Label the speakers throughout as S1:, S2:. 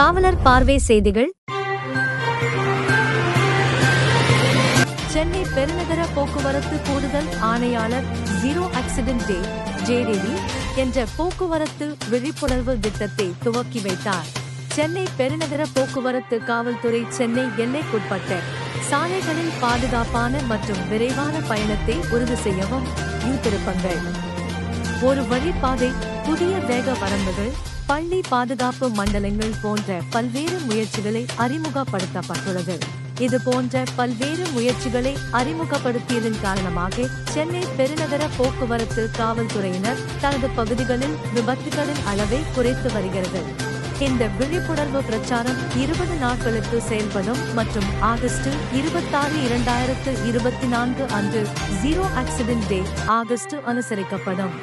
S1: காவலர் பார்வை செய்திகள். சென்னை பெருநகர போக்குவரத்து கூடுதல் ஆணையாளர் ஜீரோ ஆக்சிடென்ட் டே ஜேடிடி என்ற போக்குவரத்து விழிப்புணர்வு திட்டத்தை துவக்கி வைத்தார். சென்னை பெருநகர போக்குவரத்து காவல்துறை சென்னை எல்லைக்குட்பட்ட சாலைகளில் பாதுகாப்பான மற்றும் விரைவான பயணத்தை உறுதி செய்யவும் யூத்திருப்பங்கள். ஒரு வழிபாதை புதிய வேக வரம்புகள் பள்ளி பாதுகாப்பு மண்டலங்கள் போன்ற பல்வேறு முயற்சிகளை அறிமுகப்படுத்தப்பட்டுள்ளது. இது போன்ற பல்வேறு முயற்சிகளை அறிமுகப்படுத்தியதன் காரணமாக சென்னை பெருநகர போக்குவரத்து காவல்துறையினர் தனது பகுதிகளில் விபத்துகளின் அளவை குறைத்து வருகிறது. இந்த விழிப்புணர்வு பிரச்சாரம் இருபது நாட்களுக்கு செயல்படும் மற்றும் ஆகஸ்ட் இருபத்தாறு இரண்டாயிரத்து இருபத்தி நான்கு அன்று ஜீரோ ஆக்சிடென்ட் டே ஆகஸ்ட் அனுசரிக்கப்படும்.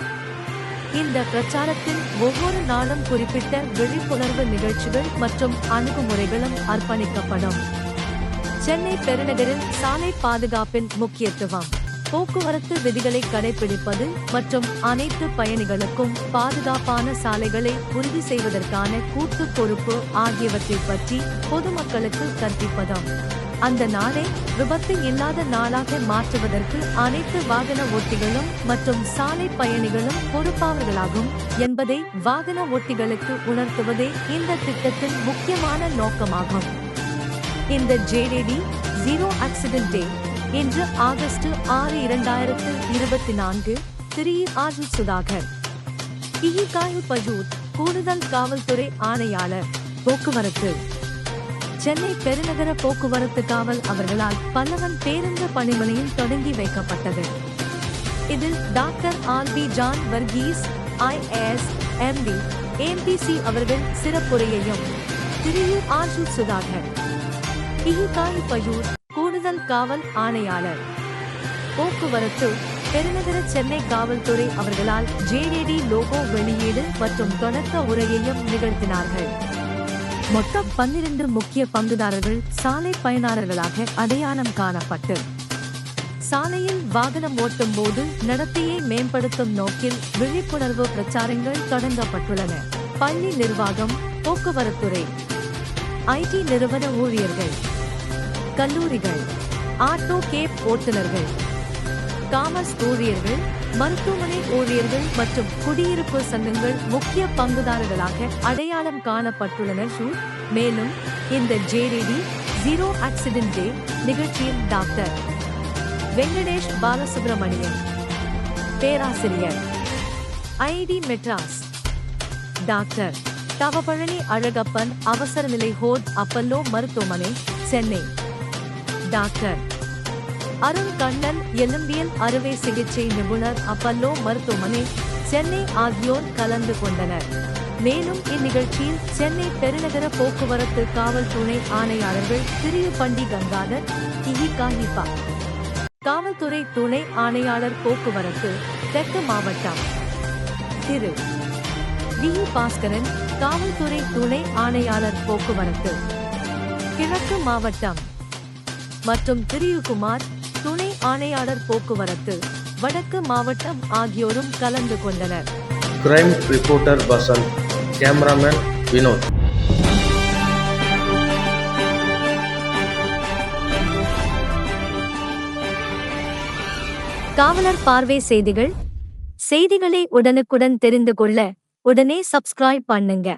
S1: இந்த பிரச்சாரத்தில் ஒவ்வொரு நாளும் குறிப்பிட்ட விழிப்புணர்வு நிகழ்ச்சிகள் மற்றும் அணுகுமுறைகளும் அர்ப்பணிக்கப்படும். சென்னை பெருநகரில் சாலை பாதுகாப்பின் முக்கியத்துவம். போக்குவரத்து விதிகளை கடைபிடிப்பது மற்றும் அனைத்து பயணிகளுக்கும் பாதுகாப்பான சாலைகளை உறுதி செய்வதற்கான கூட்டு பொறுப்பு ஆகியவற்றை பற்றி பொதுமக்களுக்கு கற்பிப்பதாம். அந்த நாளை விபத்து இல்லாத நாளாக மாற்றுவதற்கு அனைத்து வாகன ஓட்டிகளும் மற்றும் சாலை பயணிகளும் பொறுப்பாளர்களாகும் என்பதை வாகன ஓட்டிகளுக்கு உணர்த்துவதே இந்த திட்டத்தின் முக்கியமான நோக்கமாகும். இந்த ஜேடிடி ஜீரோ ஆக்சிடென்ட் டே இன்று ஆகஸ்ட் ஆறு இரண்டாயிரத்து இருபத்தி நான்கு திரு ஆர் சுதாகர். இஹிகாயு பஜூத் கூடுதல் காவல்துறை ஆணையாளர் போக்குவரத்து. சென்னை பெருநகர போக்குவரத்து காவல் அவர்களால் பல்லவன் பேருந்து பணிமனையில் தொடங்கி வைக்கப்பட்டது. இதில் doctor R P John Varghese IAS MP MPC அவர்கள் சிறப்புரையையும் திரு ஆர் சுதாகர் இஹிகாய் பயூர் கூடுதல் காவல் ஆணையாளர். போக்குவரத்து பெருநகர சென்னை காவல்துறை அவர்களால் ஜேடிடி லோகோ வெளியீடு மற்றும் தொடக்க உரையையும் நிகழ்த்தினார்கள். மொத்தம் பன்னிரண்டு முக்கிய பங்குதாரர்கள் சாலை பயனாளர்களாக அடையாளம் காணப்பட்டு. சாலையில் வாகனம் ஓட்டும் போது நடத்தையை மேம்படுத்தும் நோக்கில் விழிப்புணர்வு பிரச்சாரங்கள் தொடங்கப்பட்டுள்ளன. பள்ளி நிர்வாகம் போக்குவரத்துறை ஐடி நிறுவன ஊழியர்கள் கல்லூரிகள் ஆட்டோ கேப் ஓட்டுநர்கள் காமர்ஸ் ஊழியர்கள் மருத்துவமனை ஊழியர்கள் மற்றும் குடியிருப்பு சங்கங்கள் முக்கிய பங்குதாரர்களாக அடையாளம் காணப்பட்டுள்ளனர் மேலும் இந்த ஜேடிடி ஜீரோ ஆக்சிடென்ட் டே நிகழ்ச்சியில் டாக்டர் வெங்கடேஷ் பாலசுப்ரமணியன் பேராசிரியர் ஐடி மெட்ராஸ் டாக்டர் தவபழனி அழகப்பன் அவசர நிலை ஹோட் அப்பல்லோ மருத்துவமனை சென்னை. டாக்டர் அருண் கண்ணன் எலும்பியல் அறுவை சிகிச்சை நிபுணர் அப்பல்லோ மருத்துவமனை சென்னை ஆகியோர் கலந்து கொண்டனர். மேலும் இந்நிகழ்ச்சியில் சென்னை பெருநகர போக்குவரத்து காவல் துணை ஆணையாளர்கள் திரியுப்பண்டி கங்காதர் இஹிகா ஹிபா காவல்துறை துணை ஆணையாளர் போக்குவரத்து தெற்கு மாவட்டம். திரு. வி. பாஸ்கரன் காவல்துறை துணை ஆணையாளர் போக்குவரத்து. கிழக்கு மாவட்டம். மற்றும் திரியுகுமார் ஆணையாளர் போக்குவரத்து வடக்கு மாவட்டம் ஆகியோரும் கலந்து கொண்டனர்
S2: crime reporter Basant, cameraman Vinod.
S1: காவலர் பார்வை செய்திகள் செய்திகளை உடனுக்குடன் தெரிந்து கொள்ள உடனே சப்ஸ்கிரைப் பண்ணுங்க